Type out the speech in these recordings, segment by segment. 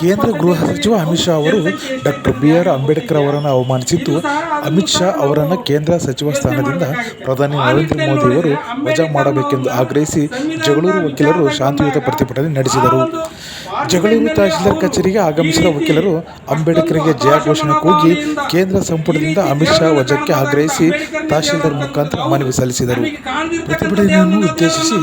ಕೇಂದ್ರ ಗೃಹ ಸಚಿವ ಅಮಿತ್ ಶಾ ಅವರು ಡಾಕ್ಟರ್ ಬಿ ಆರ್ ಅಂಬೇಡ್ಕರ್ ಅವರನ್ನು ಅವಮಾನಿಸಿದ್ದು, ಅಮಿತ್ ಶಾ ಅವರನ್ನು ಕೇಂದ್ರ ಸಚಿವ ಸ್ಥಾನದಿಂದ ಪ್ರಧಾನಿ ನರೇಂದ್ರ ಮೋದಿ ಅವರು ವಜಾ ಮಾಡಬೇಕೆಂದು ಆಗ್ರಹಿಸಿ ಜಗಳೂರು ವಕೀಲರು ಶಾಂತಿಯುತ ಪ್ರತಿಭಟನೆ ನಡೆಸಿದರು. ಜಗಳೂರು ತಹಶೀಲ್ದಾರ್ ಕಚೇರಿಗೆ ಆಗಮಿಸಿದ ವಕೀಲರು ಅಂಬೇಡ್ಕರ್ಗೆ ಜಯ ಘೋಷಣೆ ಕೂಗಿ ಕೇಂದ್ರ ಸಂಪುಟದಿಂದ ಅಮಿತ್ ಶಾ ವಜಕ್ಕೆ ಆಗ್ರಹಿಸಿ ತಹಶೀಲ್ದಾರ್ ಮುಖಾಂತರ ಮನವಿ ಸಲ್ಲಿಸಿದರು. ಪ್ರತಿಭಟನೆಯನ್ನು ಉದ್ದೇಶಿಸಿ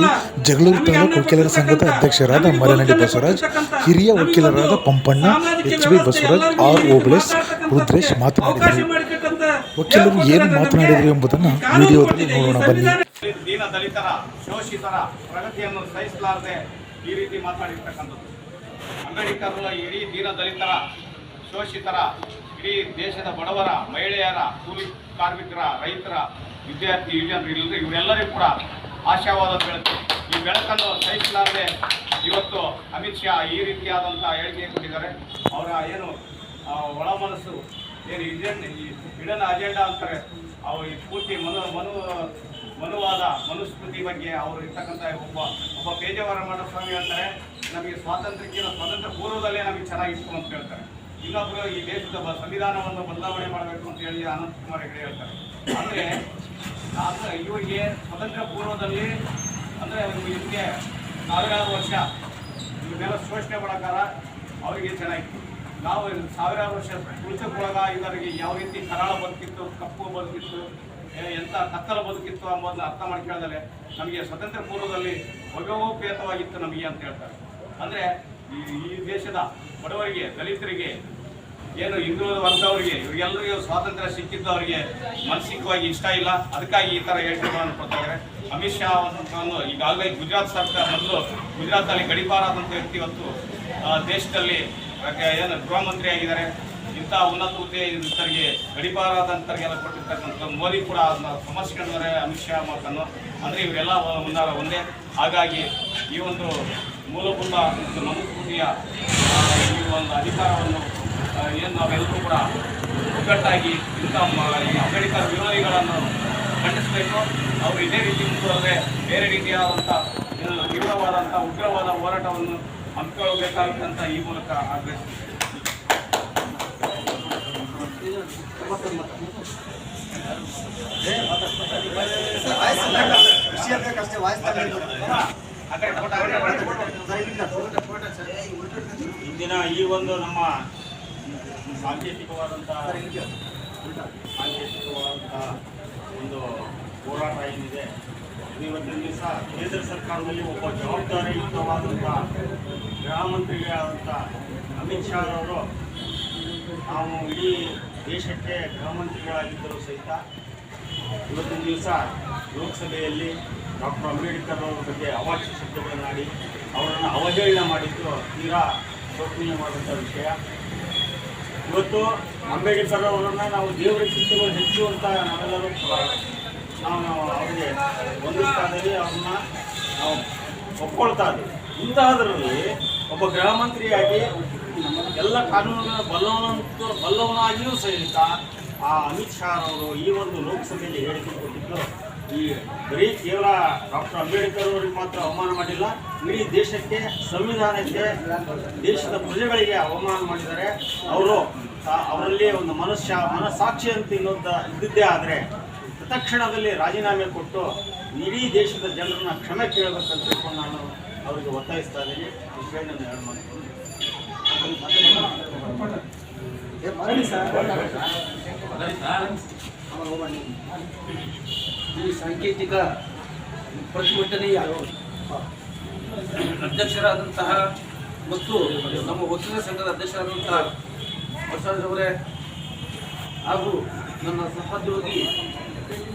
ಜಗಳೂರು ತಾಲೂಕು ವಕೀಲರ ಸಂಘದ ಅಧ್ಯಕ್ಷರಾದ ಮಲೆನಡಿ ಬಸವರಾಜ್, ಹಿರಿಯ ವಕೀಲರಾದ Pampanna, H B Basavaraj, R Obalesh Rudresh ಮಾತನಾಡಿದರು. ವಕೀಲರು ಏನು ಮಾತನಾಡಿದರು ಎಂಬುದನ್ನು ವಿಡಿಯೋದಲ್ಲಿ ನೋಡೋಣ ಬನ್ನಿ. ದೀನ ದಲಿತರ, ಶೋಷಿತರ ಪ್ರಗತಿಯನ್ನು ಸಹಿಸಲಾರದೆ ಈ ರೀತಿ ಮಾತನಾಡಿರ್ತಕ್ಕಂಥದ್ದು ಅಂಬೇಡ್ಕರ್ ಇಡೀ ದೀನ ದಲಿತರ ಶೋಷಿತರ, ಇಡೀ ದೇಶದ ಬಡವರ, ಮಹಿಳೆಯರ, ಕೂಲಿ ಕಾರ್ಮಿಕರ, ರೈತರ, ವಿದ್ಯಾರ್ಥಿ ಯುವಜನರು ಇಲ್ಲದೆ ಇವರೆಲ್ಲರಿಗೂ ಕೂಡ ಆಶಾವಾದ ಬೆಳಕು ಈ ಬೆಳಕನ್ನು ಸಹಿಸಲಾರದೆ ಇವತ್ತು ಅಮಿತ್ ಶಾ ಈ ರೀತಿಯಾದಂಥ ಹೇಳಿಕೆ ಕೊಟ್ಟಿದ್ದಾರೆ. ಅವರ ಏನು ಒಳ ಮನಸ್ಸು ಏನು ಈ ಇಡನ್ ಅಜೆಂಡಾ ಅಂತಾರೆ ಅವರು ಈ ಪೂರ್ತಿ ಮನು ಮನು, ಮನುವಾದ ಮನುಸ್ಮೃತಿ ಬಗ್ಗೆ ಅವರು ಇರ್ತಕ್ಕಂಥ ಒಬ್ಬ ಒಬ್ಬ ಪೇಜಾವರ ಸ್ವಾಮಿ ಹೇಳ್ತಾರೆ ನಮಗೆ ಸ್ವಾತಂತ್ರ್ಯಕ್ಕಿಂತ ಸ್ವಾತಂತ್ರ್ಯ ಪೂರ್ವದಲ್ಲೇ ನಮಗೆ ಚೆನ್ನಾಗಿತ್ತು ಅಂತ ಹೇಳ್ತಾರೆ. ಇನ್ನೊಬ್ಬರು ಈ ದೇಶದ ಸಂವಿಧಾನವನ್ನು ಬದಲಾವಣೆ ಮಾಡಬೇಕು ಅಂತ ಹೇಳಿ ಅನಂತ್ ಕುಮಾರ್ ಹೆಗಡೆ ಹೇಳ್ತಾರೆ. ಅಂದರೆ ನಾನು ಇವರಿಗೆ ಸ್ವಾತಂತ್ರ್ಯ ಪೂರ್ವದಲ್ಲಿ ಅಂದರೆ ಇವರಿಗೆ ಸಾವಿರಾರು ವರ್ಷ ಇವನ್ನೆಲ್ಲ ಶೋಷಣೆ ಮಾಡೋಕಾರ ಅವರಿಗೆ ಚೆನ್ನಾಗಿತ್ತು. ನಾವು ಸಾವಿರಾರು ವರ್ಷ ತುಳಿತಕ್ಕೊಳಗ ಇವರಿಗೆ ಯಾವ ರೀತಿ ಕರಾಳ ಬದುಕಿತ್ತು, ಕಪ್ಪು ಬದುಕಿತ್ತು ಎಂಥ ಕತ್ತಲ ಬದುಕಿತ್ತು ಅಂಬೋದನ್ನ ಅರ್ಥ ಮಾಡ್ಕೊಳ್ಳೋದಲ್ಲೇ ನಮಗೆ ಸ್ವತಂತ್ರ ಪೂರ್ವದಲ್ಲಿ ಭಗವೋಪೇತವಾಗಿತ್ತು ನಮಗೆ ಅಂತ ಹೇಳ್ತಾರೆ. ಅಂದರೆ ಈ ದೇಶದ ಬಡವರಿಗೆ, ದಲಿತರಿಗೆ, ಏನು ಹಿಂದೂ ವರ್ಗದವರಿಗೆ ಇವರಿಗೆಲ್ಲರಿಗೂ ಸ್ವಾತಂತ್ರ್ಯ ಸಿಕ್ಕಿದ್ದು ಅವರಿಗೆ ಮಾನಸಿಕವಾಗಿ ಇಷ್ಟ ಇಲ್ಲ. ಅದಕ್ಕಾಗಿ ಈ ಥರ ಹೇಳಿಕೆಗಳನ್ನು ಕೊಡ್ತಾ ಅಮಿತ್ ಶಾ ಅವರನ್ನು ಈಗಾಗಲೇ ಗುಜರಾತ್ ಸರ್ಕಾರ ಮೊದಲು ಗುಜರಾತ್ನಲ್ಲಿ ಗಡಿಪಾರಾದಂಥ ವ್ಯಕ್ತಿ ಇವತ್ತು ದೇಶದಲ್ಲಿ ಏನು ಗೃಹ ಮಂತ್ರಿ ಆಗಿದ್ದಾರೆ ಇಂಥ ಉನ್ನತ ಹುದ್ದೆ ಇರ್ತರಿಗೆ ಗಡಿಪಾರಾದಂಥವ್ರಿಗೆಲ್ಲ ಕೊಟ್ಟಿರ್ತಕ್ಕಂಥ ಮೋದಿ ಕೂಡ ಅದನ್ನ ಸಮರ್ಸ್ಕೊಂಡಿದ್ದಾರೆ ಅಮಿತ್ ಶಾ ಮಾತನ್ನು ಅಂದರೆ ಇವರೆಲ್ಲ ಮುಂದಾರ ಒಂದೇ. ಹಾಗಾಗಿ ಈ ಒಂದು ಮೂಲಭೂತ ಒಂದು ಮನುಸ್ಮೃತಿಯ ಈ ಒಂದು ಅಧಿಕಾರವನ್ನು ಏನು ನಾವೆಲ್ಲರೂ ಕೂಡ ಒಗ್ಗಟ್ಟಾಗಿ ಇಂಥ ಈ ಅಂಬೇಡ್ಕರ್ ವಿರೋಧಿಗಳನ್ನು ಖಂಡಿಸಬೇಕು. ಅವರು ಇದೇ ರೀತಿ ಮುಂದುವರೆದ್ರೆ ಬೇರೆ ರೀತಿಯಾದಂಥ ತೀವ್ರವಾದಂಥ ಉಗ್ರವಾದ ಹೋರಾಟವನ್ನು ಹಮ್ಮಿಕೊಳ್ಳಬೇಕಾಗಿತ್ತಂತ ಈ ಮೂಲಕ ಆಗ್ರಹಿಸ್ತೀನಿ. ಇಂದಿನ ಈ ಒಂದು ನಮ್ಮ ಸಾಂಕೇತಿಕವಾದಂತಹ ಸಾಂಕೇತಿಕವಾದಂತಹ ಒಂದು ಹೋರಾಟ ಏನಿದೆ, ಇವತ್ತಿನ ದಿವಸ ಕೇಂದ್ರ ಸರ್ಕಾರದಲ್ಲಿ ಒಬ್ಬ ಜವಾಬ್ದಾರಿಯುತವಾದಂಥ ಗೃಹ ಮಂತ್ರಿಗಳಾದಂಥ ಅಮಿತ್ ಶಾ ಅವರು ನಾವು ಇಡೀ ದೇಶಕ್ಕೆ ಗೃಹಮಂತ್ರಿಗಳಾಗಿದ್ದರೂ ಸಹಿತ ಇವತ್ತಿನ ದಿವಸ ಲೋಕಸಭೆಯಲ್ಲಿ ಡಾಕ್ಟರ್ ಅಂಬೇಡ್ಕರ್ ಅವರ ಬಗ್ಗೆ ಅವಾಚ್ಯ ಶಬ್ದಗಳನ್ನಾಡಿ ಅವರನ್ನು ಅವಹೇಳನ ಮಾಡಿದ್ದು ತೀರಾ ಶೋಚನೀಯವಾದಂಥ ವಿಷಯ. ಇವತ್ತು ಅಂಬೇಡ್ಕರ್ ಅವರನ್ನು ನಾವು ದೇವರ ಹೆಚ್ಚು ಅಂತ ನಾವೆಲ್ಲರೂ ನಾವು ಅವರಿಗೆ ಒಂದು ಸ್ಥಾನದಲ್ಲಿ ಅವ್ರನ್ನ ನಾವು ಒಪ್ಕೊಳ್ತಾ ಇದ್ದೀವಿ. ಇಂತಹದರಲ್ಲಿ ಒಬ್ಬ ಗೃಹ ಮಂತ್ರಿಯಾಗಿ ಎಲ್ಲ ಕಾನೂನುಗಳ ಬಲ್ಲವನಂತ ಬಲ್ಲವನಾಗಿಯೂ ಸಹಿತ ಆ ಅಮಿತ್ ಶಾ ಅವರು ಈ ಒಂದು ಲೋಕಸಭೆಯಲ್ಲಿ ಹೇಳಿಕೆ ಕೊಟ್ಟಿದ್ದು, ಈ ಬರೀ ಕೇವಲ ಡಾಕ್ಟರ್ ಅಂಬೇಡ್ಕರ್ ಅವರಿಗೆ ಮಾತ್ರ ಅವಮಾನ ಮಾಡಿಲ್ಲ, ಇಡೀ ದೇಶಕ್ಕೆ, ಸಂವಿಧಾನಕ್ಕೆ, ದೇಶದ ಪ್ರಜೆಗಳಿಗೆ ಅವಮಾನ ಮಾಡಿದ್ದಾರೆ. ಅವರು ಅವರಲ್ಲಿ ಒಂದು ಮನುಷ್ಯ ಮನಸ್ಸಾಕ್ಷಿ ಅಂತ ಇನ್ನೊಂದು ಇದ್ದಿದ್ದೇ ಆದರೆ ತಕ್ಷಣದಲ್ಲಿ ರಾಜೀನಾಮೆ ಕೊಟ್ಟು ಇಡೀ ದೇಶದ ಜನರನ್ನ ಕ್ಷಮೆ ಕೇಳಬೇಕಂತ ತಿಳ್ಕೊಂಡು ನಾನು ಅವರಿಗೆ ಒತ್ತಾಯಿಸ್ತಾ ಇದ್ದೀನಿ. ವಿಷಯ ನಾನು ಎರಡು ಈ ಸಾಂಕೇತಿಕ ಪ್ರತಿಭಟನೆ ಅಧ್ಯಕ್ಷರಾದಂತಹ ಮತ್ತು ನಮ್ಮ ವಕೀಲರ ಸಂಘದ ಅಧ್ಯಕ್ಷರಾದಂತಹ ಬಸವರಾಜ್ ಅವರೇ ಹಾಗೂ ನನ್ನ ಸಹೋದ್ಯೋಗಿ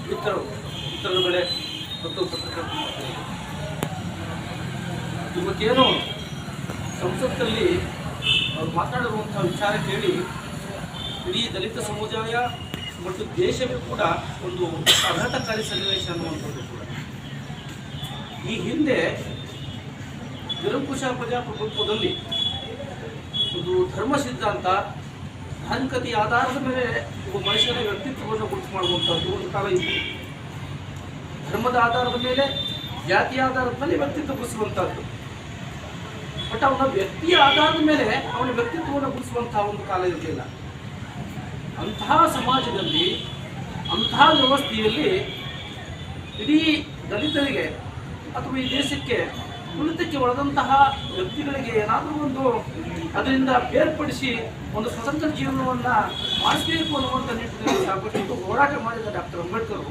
ಮಿತ್ರರು ಮಿತ್ರರುಗಳೇ ಮತ್ತು ಪತ್ರಕರ್ತ ಇವತ್ತೇನು ಸಂಸತ್ತಲ್ಲಿ ಅವರು ಮಾತನಾಡಿರುವಂಥ ವಿಚಾರ ಕೇಳಿ, ಇಡೀ ದಲಿತ ಸಮುದಾಯ ಮತ್ತು ದೇಶವೇ ಕೂಡ ಒಂದು ಅಘಾತಕಾರಿ ಸನ್ನಿವೇಶ ಅನ್ನುವಂಥದ್ದು ಕೂಡ. ಈ ಹಿಂದೆ ನಿರಂಕುಶ ಪ್ರಜಾಪ್ರಭುತ್ವದಲ್ಲಿ ಒಂದು ಧರ್ಮ ಸಿದ್ಧಾಂತ, ಧಾರ್ಮಿಕತೆಯ ಆಧಾರದ ಮೇಲೆ ಒಬ್ಬ ಮನುಷ್ಯನ ವ್ಯಕ್ತಿತ್ವವನ್ನು ಗುರುತು ಮಾಡುವಂಥದ್ದು ಒಂದು ಕಾಲ ಇತ್ತು. ಧರ್ಮದ ಆಧಾರದ ಮೇಲೆ ಜಾತಿಯ ಆಧಾರದ ಮೇಲೆ ವ್ಯಕ್ತಿತ್ವ ಗುರುತಿಸುವಂಥದ್ದು. ಬಟ್ ಅವನ ವ್ಯಕ್ತಿಯ ಆಧಾರದ ಮೇಲೆ ಅವನ ವ್ಯಕ್ತಿತ್ವವನ್ನು ಗುರುಸುವಂತಹ ಒಂದು ಕಾಲ ಇರಲಿಲ್ಲ ಅಂತಹ ಸಮಾಜದಲ್ಲಿ, ಅಂತಹ ವ್ಯವಸ್ಥೆಯಲ್ಲಿ ಇಡೀ ದಲಿತರಿಗೆ ಅಥವಾ ಈ ದೇಶಕ್ಕೆ ಉನ್ನತಕ್ಕೆ ಒಳದಂತಹ ವ್ಯಕ್ತಿಗಳಿಗೆ ಏನಾದರೂ ಒಂದು ಅದರಿಂದ ಬೇರ್ಪಡಿಸಿ ಒಂದು ಸ್ವತಂತ್ರ ಜೀವನವನ್ನು ಮಾಡಿಸಬೇಕು ಅನ್ನುವಂಥ ನಿಟ್ಟಿನಲ್ಲಿ ಸಾಕಷ್ಟು ಹೋರಾಟ ಮಾಡಿದ ಡಾಕ್ಟರ್ ಅಂಬೇಡ್ಕರ್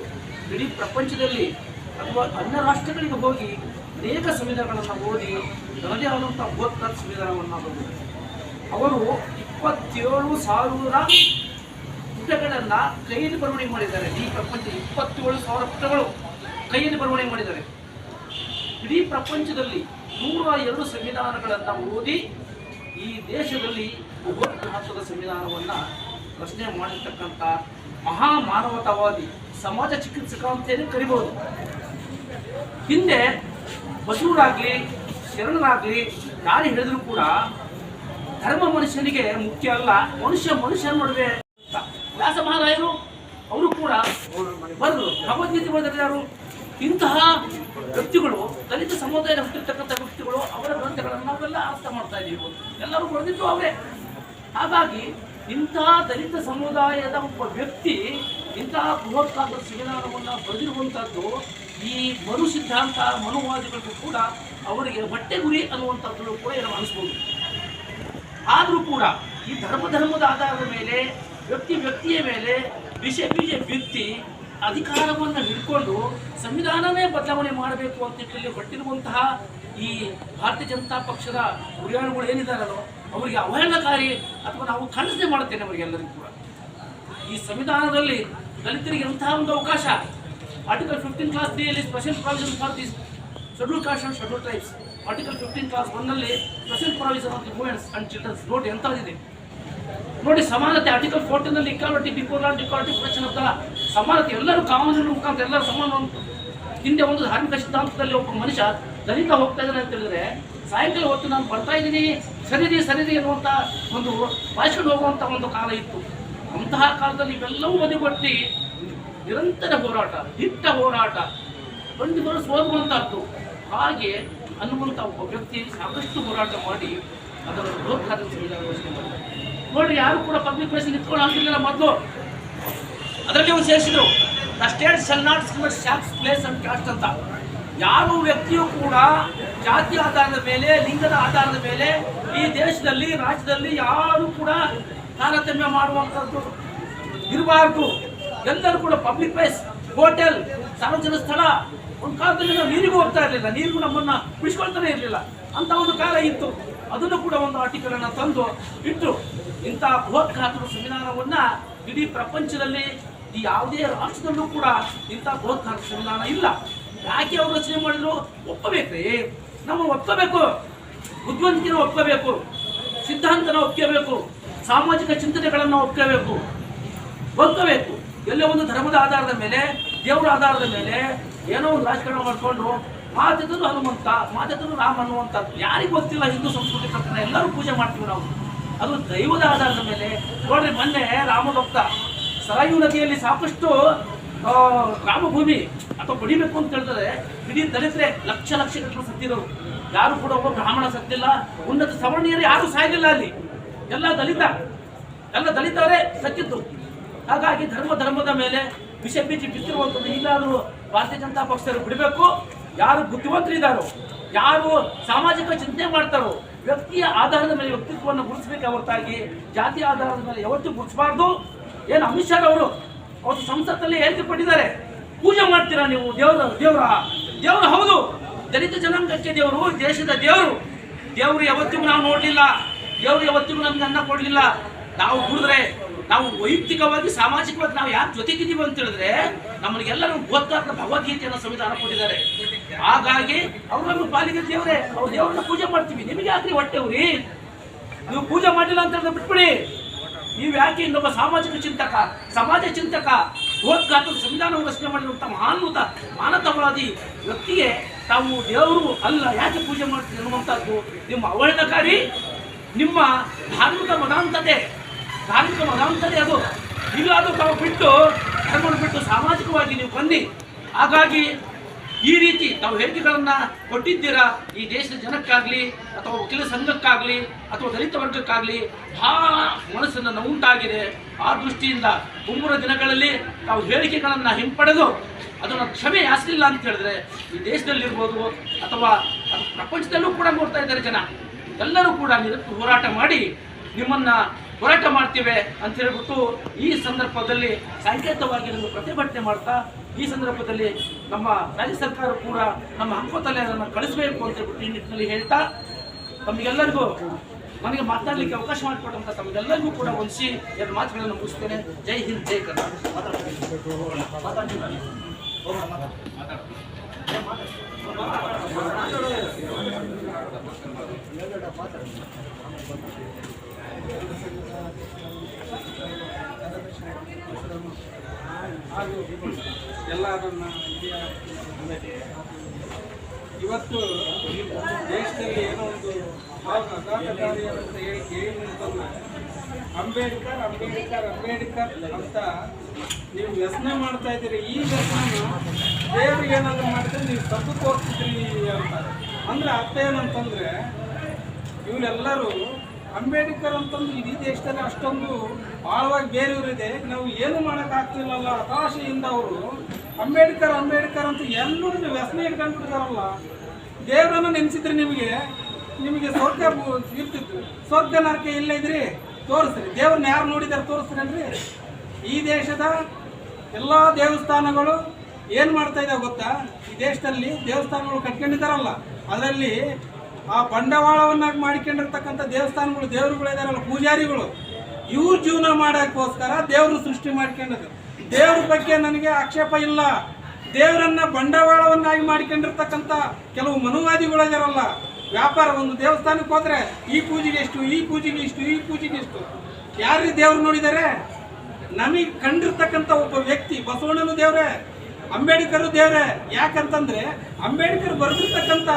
ಇಡೀ ಪ್ರಪಂಚದಲ್ಲಿ ಅಥವಾ ಅನ್ಯ ರಾಷ್ಟ್ರಗಳಿಗೆ ಹೋಗಿ ಅನೇಕ ಸಂವಿಧಾನಗಳನ್ನು ಓದಿ ತನ್ನದೇ ಆದಂಥ ಸಂವಿಧಾನವನ್ನು ಬರೆದರು ಅವರು ಇಪ್ಪತ್ತೇಳು ಸಾವಿರ ಪುಟಗಳನ್ನು ಕೈಯಲ್ಲಿ ಬರವಣಿಗೆ ಮಾಡಿದ್ದಾರೆ. ಈ ಪ್ರಪಂಚ ಇಪ್ಪತ್ತೇಳು ಸಾವಿರ ಪುಟಗಳು ಕೈಯಲ್ಲಿ ಬರವಣಿಗೆ ಮಾಡಿದ್ದಾರೆ. ಇಡೀ ಪ್ರಪಂಚದಲ್ಲಿ ನೂರ ಎರಡು ಸಂವಿಧಾನಗಳನ್ನು ಓದಿ ಈ ದೇಶದಲ್ಲಿ ಮಹತ್ವದ ಸಂವಿಧಾನವನ್ನು ರಚನೆ ಮಾಡಿರ್ತಕ್ಕಂಥ ಮಹಾ ಮಾನವತಾವಾದಿ ಸಮಾಜ ಚಿಕಿತ್ಸಕ ಅಂತೇಳಿ ಕರಿಬಹುದು ಹಿಂದೆ ಬಸವರಾಗ್ಲಿ ಶರಣರಾಗ್ಲಿ ಯಾರು ಹೇಳಿದ್ರು ಕೂಡ ಧರ್ಮ ಮನುಷ್ಯನಿಗೆ ಮುಖ್ಯ ಅಲ್ಲ. ಮನುಷ್ಯ ಮನುಷ್ಯನ ನಡುವೆ. ವ್ಯಾಸ ಮಹಾರಾಯರು, ಅವರು ಕೂಡ ಬರೆದರು ಭಗವದ್ಗೀತೆ ಬರೆದಾರು ಇಂತಹ ವ್ಯಕ್ತಿಗಳು, ದಲಿತ ಸಮುದಾಯದ ಹುಟ್ಟಿರ್ತಕ್ಕಂಥ ವ್ಯಕ್ತಿಗಳು, ಅವರ ಗ್ರಂಥಗಳನ್ನು ನಾವೆಲ್ಲ ಅರ್ಥ ಮಾಡ್ತಾ ಇದ್ದೀವಿ. ಎಲ್ಲರೂ ಬರೆದಿದ್ದು ಅವರೇ. ಹಾಗಾಗಿ ಇಂತಹ ದಲಿತ ಸಮುದಾಯದ ಒಬ್ಬ ವ್ಯಕ್ತಿ ಇಂತಹ ಬೃಹತ್ಕಾರದ ಸಂವಿಧಾನವನ್ನು ಬರೆದಿರುವಂಥದ್ದು ಈ ಮನು ಸಿದ್ಧಾಂತ, ಮನುವಾದಿಗಳಿಗೂ ಕೂಡ ಅವರಿಗೆ ಹೊಟ್ಟೆ ಗುರಿ ಅನ್ನುವಂಥದ್ದು ಕೂಡ ಏನೋ ಅನಿಸ್ಬೋದು. ಆದರೂ ಕೂಡ ಈ ಧರ್ಮ ಧರ್ಮದ ಆಧಾರದ ಮೇಲೆ, ವ್ಯಕ್ತಿ ವ್ಯಕ್ತಿಯ ಮೇಲೆ ವಿಷ ಬೀಜ ವ್ಯಕ್ತಿ ಅಧಿಕಾರವನ್ನು ಹಿಡ್ಕೊಂಡು ಸಂವಿಧಾನವೇ ಬದಲಾವಣೆ ಮಾಡಬೇಕು ಅಂತ ನಿಟ್ಟಿನಲ್ಲಿ ಹೊಟ್ಟಿರುವಂತಹ ಈ ಭಾರತೀಯ ಜನತಾ ಪಕ್ಷದ ಗುರಿಯಾಳುಗಳು ಏನಿದ್ದಾರಲ್ಲೋ ಅವರಿಗೆ ಅವಹೇಳನಕಾರಿ ಅಥವಾ ನಾವು ಖಂಡನೆ ಮಾಡುತ್ತೇನೆ ಅವರಿಗೆಲ್ಲರಿಗೂ ಕೂಡ. ಈ ಸಂವಿಧಾನದಲ್ಲಿ ದಲಿತರಿಗೆ ಎಂತಹ ಒಂದು ಅವಕಾಶ ಆರ್ಟಿಕಲ್ ಫಿಫ್ಟೀನ್ ಕ್ಲಾಸ್ ಅಲ್ಲಿ special provision for this schedule caste and schedule tribes article fifteen clause ಒನ್ನಲ್ಲಿ special provision of the womens and childrens ನೋಡಿ ಎಂಥದಿದೆ ನೋಡಿ, ಸಮಾನತೆ article ಫೋರ್ಟೀನಲ್ಲಿ equality before law and equality protection ಅಂತ ಸಮಾನತೆ ಎಲ್ಲರೂ ಕಾನೂನಿನ ಮುಖಾಂತರ ಎಲ್ಲರೂ ಸಮಾನ ಅಂತ. ಹಿಂದೆ ಒಂದು ಧಾರ್ಮಿಕ ಸಿದ್ಧಾಂತದಲ್ಲಿ ಒಬ್ಬ ಮನುಷ್ಯ ದಲಿತ ಹೋಗ್ತಾ ಇದ್ದಾನೆ ಅಂತ ಹೇಳಿದ್ರೆ, ಸಾಯಂಕಾಲ ಹೊತ್ತು ನಾನು ಬರ್ತಾ ಇದ್ದೀನಿ ಸರಿದಿ ಸರಿದಿ ಅನ್ನುವಂಥ ಒಂದು ಭಾಷೆಗೆ ಹೋಗುವಂಥ ಒಂದು ಕಾಲ ಇತ್ತು. ಅಂತಹ ಕಾಲದಲ್ಲಿ ಇವೆಲ್ಲವೂ ಬದಿಗೊಟ್ಟಿ ನಿರಂತರ ಹೋರಾಟ, ದಿಟ್ಟ ಹೋರಾಟ. ಒಂದು ಬರೋ ಸೋಲುವಂತಹದ್ದು ಹಾಗೆ ಅನ್ನುವಂಥ ಒಬ್ಬ ವ್ಯಕ್ತಿ ಸಾಕಷ್ಟು ಹೋರಾಟ ಮಾಡಿ ಅದನ್ನು ಲೋಕಾದ ಘೋಷಣೆ ಮಾಡಿದ್ದಾರೆ ನೋಡ್ರಿ, ಯಾರು ಕೂಡ ಪಬ್ಲಿಕ್ ಪ್ಲೇಸ್ ನಿಂತ್ಕೊಂಡು ಮೊದಲು. ಅದರಲ್ಲಿ ಒಂದು ಸೇರಿಸಿದ್ರು. The state shall not sex place and caste ಅಂತ. ಯಾವ ವ್ಯಕ್ತಿಯು ಕೂಡ ಜಾತಿ ಆಧಾರದ ಮೇಲೆ, ಲಿಂಗದ ಆಧಾರದ ಮೇಲೆ ಈ ದೇಶದಲ್ಲಿ, ರಾಜ್ಯದಲ್ಲಿ ಯಾರು ಕೂಡ ತಾರತಮ್ಯ ಮಾಡುವಂಥದ್ದು ಇರಬಾರ್ದು. ಎಲ್ಲರೂ ಕೂಡ ಪಬ್ಲಿಕ್ ಪ್ಲೇಸ್ ಹೋಟೆಲ್ ಸಾರ್ವಜನಿಕ ಸ್ಥಳ, ಒಂದು ಕಾಲದಲ್ಲಿ ನಾವು ನೀರಿಗೂ ಹೋಗ್ತಾ ಇರಲಿಲ್ಲ. ನೀರಿಗೂ ನಮ್ಮನ್ನ ಉಳಿಸ್ಕೊಳ್ತಾನೆ ಇರಲಿಲ್ಲ. ಅಂತ ಒಂದು ಕಾಲ ಇತ್ತು. ಅದನ್ನು ಕೂಡ ಒಂದು ಆರ್ಟಿಕಲ್ ಅನ್ನ ತಂದು ಇಟ್ಟು ಇಂಥ ಬೃಹತ್ಘಾತದ ಸಂವಿಧಾನವನ್ನ ಇಡೀ ಪ್ರಪಂಚದಲ್ಲಿ ಈ ಯಾವುದೇ ರಾಷ್ಟ್ರದಲ್ಲೂ ಕೂಡ ಇಂಥ ಬೃಹತ್ಘಾತ ಸಂವಿಧಾನ ಇಲ್ಲ. ಯಾಕೆ ಅವರು ರಚನೆ ಮಾಡಿದ್ರು? ಒಪ್ಪಬೇಕ್ರಿ. ನಾವು ಒಪ್ಪಬೇಕು ಬುದ್ಧಿವಂತಿಕೆನ ಒಪ್ಪಬೇಕು ಸಿದ್ಧಾಂತನ ಒಪ್ಕೋಬೇಕು. ಸಾಮಾಜಿಕ ಚಿಂತನೆಗಳನ್ನು ಒಪ್ಕೋಬೇಕು. ಒಪ್ಕೋಬೇಕು. ಎಲ್ಲೋ ಒಂದು ಧರ್ಮದ ಆಧಾರದ ಮೇಲೆ, ದೇವರ ಆಧಾರದ ಮೇಲೆ ಏನೋ ಒಂದು ರಾಜಕಾರಣ ಮಾಡಿಕೊಂಡು ಮಾತೆದ್ರು ಹನುಮಂತ ಮಾತೆದ್ರು ರಾಮ ಹನುಮಂತ ಯಾರಿಗೂ ಗೊತ್ತಿಲ್ಲ ಹಿಂದೂ ಸಂಸ್ಕೃತಿ ಪ್ರಕಾರ ಎಲ್ಲರೂ ಪೂಜೆ ಮಾಡ್ತೀವಿ ನಾವು. ಅದು ದೈವದ ಆಧಾರದ ಮೇಲೆ. ನೋಡ್ರಿ ಮೊನ್ನೆ ರಾಮಭಕ್ತ ಸರಾಯು ನದಿಯಲ್ಲಿ ಸಾಕಷ್ಟು ರಾಮಭೂಮಿ ಅಥವಾ ಬಡಿಬೇಕು ಅಂತ ಹೇಳಿದ್ರೆ ಇಡೀ ದಲಿತರೆ ಲಕ್ಷ ಲಕ್ಷ ಗಟ್ಟಲು ಸತ್ತಿರೋರು. ಯಾರು ಕೂಡ ಒಬ್ಬ ಬ್ರಾಹ್ಮಣ ಸತ್ತಿಲ್ಲ. ಉನ್ನತ ಸವರ್ಣೀಯರು ಯಾರು ಸಾಯಲಿಲ್ಲ ಅಲ್ಲಿ. ಎಲ್ಲ ದಲಿತ, ಎಲ್ಲ ದಲಿತವರೇ ಸತ್ತಿದ್ದು. ಹಾಗಾಗಿ ಧರ್ಮ ಧರ್ಮದ ಮೇಲೆ ವಿಷ ಬೀಜಿ ಬಿತ್ತಿರುವಂಥದ್ದು ಈಗಾದರೂ ಭಾರತೀಯ ಜನತಾ ಪಕ್ಷದವರು ಬಿಡಬೇಕು. ಯಾರು ಬುದ್ಧಿವಂತರಿದ್ದಾರೋ, ಯಾರು ಸಾಮಾಜಿಕ ಚಿಂತನೆ ಮಾಡ್ತಾರೋ, ವ್ಯಕ್ತಿಯ ಆಧಾರದ ಮೇಲೆ ವ್ಯಕ್ತಿತ್ವವನ್ನು ಗುರುತಿಸಬೇಕೆ ಹೊರತಾಗಿ ಜಾತಿ ಆಧಾರದ ಮೇಲೆ ಯಾವತ್ತೂ ಗುರುತಿಸಬಾರ್ದು. ಏನು ಅಮಿತ್ ಶಾ ಅವರು ಅವರು ಸಂಸತ್ತಲ್ಲಿ ಹೇಳಿಕೆ ಪೂಜೆ ಮಾಡ್ತೀರಾ ನೀವು, ದೇವರ ದೇವರ? ದೇವರು ಹೌದು. ದಲಿತ ಜನಾಂಗಕ್ಕೆ ದೇವರು ದೇಶದ ದೇವರು. ದೇವರು ಯಾವತ್ತಿಗೂ ನಾವು ನೋಡಲಿಲ್ಲ. ದೇವರು ಯಾವತ್ತಿಗೂ ನಮ್ಗೆ ಅನ್ನ ಕೊಡಲಿಲ್ಲ. ನಾವು ದುಡಿದ್ರೆ ನಾವು ವೈಯಕ್ತಿಕವಾಗಿ, ಸಾಮಾಜಿಕವಾಗಿ ನಾವು ಯಾರು ಜೊತೆಗಿದ್ದೀವಿ ಅಂತ ಹೇಳಿದ್ರೆ ನಮಗೆಲ್ಲರೂ ಗೊತ್ತಾದ ಭಗವದ್ಗೀತೆಯನ್ನು ಸಂವಿಧಾನ ಕೊಟ್ಟಿದ್ದಾರೆ. ಹಾಗಾಗಿ ಅವ್ರು ನಮ್ಮ ಪಾಲಿಗೆ ದೇವರೇ ಅವ್ರು ದೇವರನ್ನ ಪೂಜೆ ಮಾಡ್ತೀವಿ. ನಿಮಗೆ ಯಾಕ್ರಿ ಹೊಟ್ಟೆ ಉರಿ? ನೀವು ಪೂಜೆ ಮಾಡಿಲ್ಲ ಅಂತ ಹೇಳಿದ್ರೆ ಬಿಟ್ಬಿಡಿ. ನೀವು ಯಾಕೆ ಇನ್ನೊಬ್ಬ ಸಾಮಾಜಿಕ ಚಿಂತಕ, ಸಮಾಜ ಚಿಂತಕ ಓದ್ಗಾತದ ಸಂವಿಧಾನವನ್ನು ರಚನೆ ಮಾಡಿರುವಂಥ ಮಹಾನ್ಭೂತ ಮಾನತವಾದಿ ವ್ಯಕ್ತಿಗೆ ತಾವು ದೇವರು ಅಲ್ಲ, ಯಾಕೆ ಪೂಜೆ ಮಾಡ್ತೀವಿ ಅನ್ನುವಂಥದ್ದು ನಿಮ್ಮ ಅವಹೇಳನಕಾರಿ, ನಿಮ್ಮ ಧಾರ್ಮಿಕ ಮದಾಂತತೆ ಧಾರ್ಮಿಕ ಮದಾಂತತೆ ಅದು. ಇಲ್ಲ ಅದು ತಾವು ಬಿಟ್ಟು ಕರ್ಕೊಂಡು ಬಿಟ್ಟು ಸಾಮಾಜಿಕವಾಗಿ ನೀವು ಬನ್ನಿ. ಹಾಗಾಗಿ ಈ ರೀತಿ ತಾವು ಹೇಳಿಕೆಗಳನ್ನ ಕೊಟ್ಟಿದ್ದೀರಾ, ಈ ದೇಶದ ಜನಕ್ಕಾಗ್ಲಿ ಅಥವಾ ವಕೀಲ ಸಂಘಕ್ಕಾಗಲಿ ಅಥವಾ ದಲಿತ ವರ್ಗಕ್ಕಾಗ್ಲಿ, ಬಹಳ ಮನಸ್ಸನ್ನು ನೋವುಂಟಾಗಿದೆ. ಆ ದೃಷ್ಟಿಯಿಂದ ಮುಂಬರುವ ದಿನಗಳಲ್ಲಿ ತಾವು ಹೇಳಿಕೆಗಳನ್ನು ಹಿಂಪಡೆದು ಅದನ್ನು ಕ್ಷಮೆ ಯಾಸಲಿಲ್ಲ ಅಂತ ಹೇಳಿದ್ರೆ ಈ ದೇಶದಲ್ಲಿರ್ಬೋದು ಅಥವಾ ಪ್ರಪಂಚದಲ್ಲೂ ಕೂಡ ನೋಡ್ತಾ ಇದ್ದಾರೆ ಜನ. ಎಲ್ಲರೂ ಕೂಡ ನಿರತ್ತು ಹೋರಾಟ ಮಾಡಿ ನಿಮ್ಮನ್ನ ಹೋರಾಟ ಮಾಡ್ತೀವಿ ಅಂತ ಹೇಳ್ಬಿಟ್ಟು ಈ ಸಂದರ್ಭದಲ್ಲಿ ಸಂಕೇತವಾಗಿ ನಮ್ಮ ಪ್ರತಿಭಟನೆ ಮಾಡ್ತಾ, ಈ ಸಂದರ್ಭದಲ್ಲಿ ನಮ್ಮ ರಾಜ್ಯ ಸರ್ಕಾರ ಕೂಡ ನಮ್ಮ ಹಕ್ಕೊತ್ತಲೆ ಅದನ್ನು ಕಳಿಸಬೇಕು ಅಂತ ಹೇಳ್ಬಿಟ್ಟು ಈ ನಿಟ್ಟಿನಲ್ಲಿ ಹೇಳ್ತಾ, ತಮಗೆಲ್ಲರಿಗೂ ನನಗೆ ಮಾತನಾಡಲಿಕ್ಕೆ ಅವಕಾಶ ಮಾಡಿಕೊಟ್ಟಂತ ತಮಗೆಲ್ಲರಿಗೂ ಕೂಡ ಹೊಂದಿಸಿ ಎರಡು ಮಾತುಗಳನ್ನು ಮುಗಿಸ್ತೇನೆ. ಜೈ ಹಿಂದ್, ಜೈ ಕರ್ನಾಟಕ. ಹಾಗೂ ಎಲ್ಲ ನನ್ನ ಹಿರಿಯ ಇವತ್ತು ದೇಶದಲ್ಲಿ ಏನೋ ಒಂದು ಆಘಾತಕಾರಿ ಅಂತ ಹೇಳಿ ಅಂತಂದ್ರೆ ಅಂಬೇಡ್ಕರ್ ಅಂಬೇಡ್ಕರ್ ಅಂಬೇಡ್ಕರ್ ಅಂತ ನೀವು ವ್ಯಸನ ಮಾಡ್ತಾ ಇದ್ದೀರಿ. ಈ ವ್ಯಸನ ದೇವ್ರಿಗೆ ಏನಾದರೂ ಮಾಡಿದ್ರೆ ನೀವು ತಪ್ಪು ಹೋಗ್ತಿದ್ರಿ ಅಂತ. ಅಂದ್ರೆ ಅರ್ಥ ಏನಂತಂದ್ರೆ, ಇವರೆಲ್ಲರೂ ಅಂಬೇಡ್ಕರ್ ಅಂತಂದು ಇಡೀ ದೇಶದಲ್ಲಿ ಅಷ್ಟೊಂದು ಆಳವಾಗಿ ಬೇರೆಯವರಿದೆ. ನಾವು ಏನು ಮಾಡೋಕ್ಕಾಗ್ತಿಲ್ಲಲ್ಲ ಹತಾಶೆಯಿಂದ ಅವರು ಅಂಬೇಡ್ಕರ್ ಅಂಬೇಡ್ಕರ್ ಅಂತ ಎಲ್ಲರೂ ವ್ಯಸನ ಇಟ್ಕೊಂಡ್ಬಿಡ್ತಾರಲ್ಲ ದೇವರನ್ನ ನೆನೆಸಿದ್ರೆ ನಿಮಗೆ ನಿಮಗೆ ಸ್ವರ್ಗ ಇರ್ತಿತ್ತು. ಸ್ವರ್ಗ ನರಕ ಇಲ್ಲ ಇದ್ರಿ ತೋರಿಸ್ರಿ. ದೇವ್ರನ್ನ ಯಾರು ನೋಡಿದಾರೆ ರೀ ಈ ದೇಶದ ಎಲ್ಲ ದೇವಸ್ಥಾನಗಳು ಏನು ಮಾಡ್ತಾ ಗೊತ್ತಾ? ಈ ದೇಶದಲ್ಲಿ ದೇವಸ್ಥಾನಗಳು ಕಟ್ಕೊಂಡಿದ್ದಾರಲ್ಲ, ಅದರಲ್ಲಿ ಆ ಬಂಡವಾಳವನ್ನಾಗಿ ಮಾಡಿಕೊಂಡಿರ್ತಕ್ಕಂಥ ದೇವಸ್ಥಾನಗಳು, ದೇವರುಗಳು ಇದಾರಲ್ಲ, ಪೂಜಾರಿಗಳು, ಇವ್ರ ಜೀವನ ಮಾಡೋಕ್ಕೋಸ್ಕರ ದೇವರು ಸೃಷ್ಟಿ ಮಾಡ್ಕೊಂಡದ್ದು ದೇವ್ರ ಬಗ್ಗೆ ನನಗೆ ಆಕ್ಷೇಪ ಇಲ್ಲ. ದೇವರನ್ನ ಬಂಡವಾಳವನ್ನಾಗಿ ಮಾಡಿಕೊಂಡಿರ್ತಕ್ಕಂಥ ಕೆಲವು ಮನುವಾದಿಗಳು ಇದಾರಲ್ಲ, ವ್ಯಾಪಾರ ಒಂದು ದೇವಸ್ಥಾನಕ್ಕೆ ಹೋದ್ರೆ ಈ ಪೂಜೆಗೆ ಎಷ್ಟು ಈ ಪೂಜೆಗೆ ಇಷ್ಟು, ಈ ಪೂಜೆಗೆ ಎಷ್ಟು ಯಾರು ದೇವ್ರು ನೋಡಿದ್ದಾರೆ ನಮಗೆ ಕಂಡಿರ್ತಕ್ಕಂಥ ಒಬ್ಬ ವ್ಯಕ್ತಿ, ಬಸವಣ್ಣನು ದೇವ್ರೆ, ಅಂಬೇಡ್ಕರ್ ದೇವ್ರೆ. ಯಾಕಂತಂದ್ರೆ ಅಂಬೇಡ್ಕರ್ ಬರೆದಿರ್ತಕ್ಕಂಥ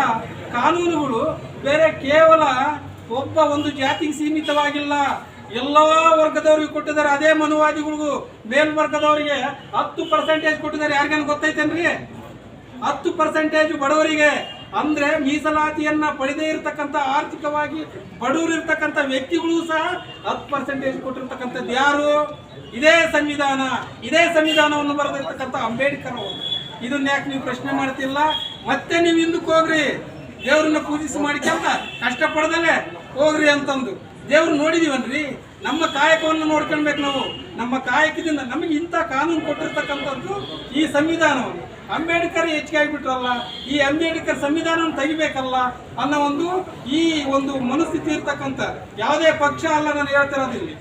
ಕಾನೂನುಗಳು ಬೇರೆ ಕೇವಲ ಒಬ್ಬ ಒಂದು ಜಾತಿಗೆ ಸೀಮಿತವಾಗಿಲ್ಲ. ಎಲ್ಲ ವರ್ಗದವ್ರಿಗೆ ಕೊಟ್ಟಿದ್ದಾರೆ. ಅದೇ ಮನುವಾದಿಗಳಿಗೂ ಮೇಲ್ವರ್ಗದವರಿಗೆ ಹತ್ತು ಪರ್ಸೆಂಟೇಜ್ ಕೊಟ್ಟಿದ್ದಾರೆ. ಯಾರಿಗೇನು ಗೊತ್ತೈತೇನ್ರಿ? ಹತ್ತು ಪರ್ಸೆಂಟೇಜ್ ಬಡವರಿಗೆ. ಅಂದ್ರೆ ಮೀಸಲಾತಿಯನ್ನ ಪಡೆದೇ ಇರತಕ್ಕಂಥ ಆರ್ಥಿಕವಾಗಿ ಬಡವರು ಇರ್ತಕ್ಕಂಥ ವ್ಯಕ್ತಿಗಳು ಸಹ ಹತ್ತು ಪರ್ಸೆಂಟೇಜ್ ಕೊಟ್ಟಿರ್ತಕ್ಕಂಥದ್ದು ಯಾರು? ಇದೇ ಸಂವಿಧಾನ. ಇದೇ ಸಂವಿಧಾನವನ್ನು ಬರೆದಿರ್ತಕ್ಕಂಥ ಅಂಬೇಡ್ಕರ್ ಅವರು. ಇದನ್ನ ಯಾಕೆ ನೀವು ಪ್ರಶ್ನೆ ಮಾಡ್ತಿಲ್ಲ? ಮತ್ತೆ ನೀವು ಹಿಂದಕ್ಕೆ ಹೋಗ್ರಿ. ದೇವ್ರನ್ನ ಪೂಜಿಸಿ ಮಾಡಿಕೊಂತ ಕಷ್ಟಪಡದಲೆ ಹೋಗ್ರಿ ಅಂತಂದು. ದೇವ್ರು ನೋಡಿದೀವನ್ರಿ? ನಮ್ಮ ಕಾಯಕವನ್ನು ನೋಡ್ಕೊಳ್ಬೇಕು ನಾವು. ನಮ್ಮ ಕಾಯಕದಿಂದ ನಮಗೆ ಇಂಥ ಕಾನೂನು ಕೊಟ್ಟಿರ್ತಕ್ಕಂಥದ್ದು ಈ ಸಂವಿಧಾನವನ್ನು. ಅಂಬೇಡ್ಕರ್ ಹೆಚ್ಚಿಗೆ ಆಗಿಬಿಟ್ರಲ್ಲ, ಈ ಅಂಬೇಡ್ಕರ್ ಸಂವಿಧಾನವನ್ನು ತೆಗಿಬೇಕಲ್ಲ ಅನ್ನೋ ಒಂದು ಈ ಒಂದು ಮನಸ್ಥಿತಿ ಇರ್ತಕ್ಕಂಥ ಯಾವುದೇ ಪಕ್ಷ ಅಲ್ಲ ನಾನು ಹೇಳ್ತಿರೋದಿಲ್ಲಿ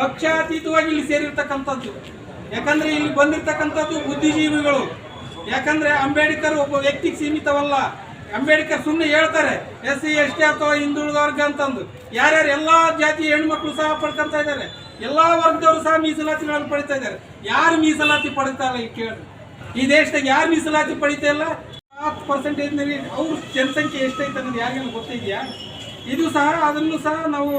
ಪಕ್ಷಾತೀತವಾಗಿ ಇಲ್ಲಿ ಸೇರಿರ್ತಕ್ಕಂಥದ್ದು. ಯಾಕಂದ್ರೆ ಇಲ್ಲಿ ಬಂದಿರ್ತಕ್ಕಂಥದ್ದು ಬುದ್ಧಿಜೀವಿಗಳು. ಯಾಕಂದ್ರೆ ಅಂಬೇಡ್ಕರ್ ಒಬ್ಬ ವ್ಯಕ್ತಿಗೆ ಸೀಮಿತವಲ್ಲ. ಅಂಬೇಡ್ಕರ್ ಸುಮ್ಮನೆ ಹೇಳ್ತಾರೆ, ಎಸ್ ಸಿ, ಎಸ್ ಟಿ ಅಥವಾ ಹಿಂದುಳಿದ ವರ್ಗ ಅಂತಂದು. ಯಾರ್ಯಾರು ಎಲ್ಲಾ ಜಾತಿ ಹೆಣ್ಮಕ್ಳು ಸಹ ಪಡ್ಕೊಂತ ಇದ್ದಾರೆ. ಎಲ್ಲಾ ವರ್ಗದವರು ಸಹ ಮೀಸಲಾತಿಗಳನ್ನು ಪಡಿತಾ ಇದ್ದಾರೆ. ಯಾರು ಮೀಸಲಾತಿ ಪಡಿತಾ ಇಲ್ಲ ಕೇಳಿ ಈ ದೇಶದಾಗ ಯಾರು ಮೀಸಲಾತಿ ಪಡಿತಾ ಇಲ್ಲ? ಹತ್ತು ಪರ್ಸೆಂಟೇಜ್ನಲ್ಲಿ ಅವ್ರ ಜನಸಂಖ್ಯೆ ಎಷ್ಟೈತೆ ಅನ್ನೋದು ಯಾರಿಗೂ ಗೊತ್ತಿದೆಯಾ? ಇದು ಸಹ, ಅದನ್ನು ಸಹ ನಾವು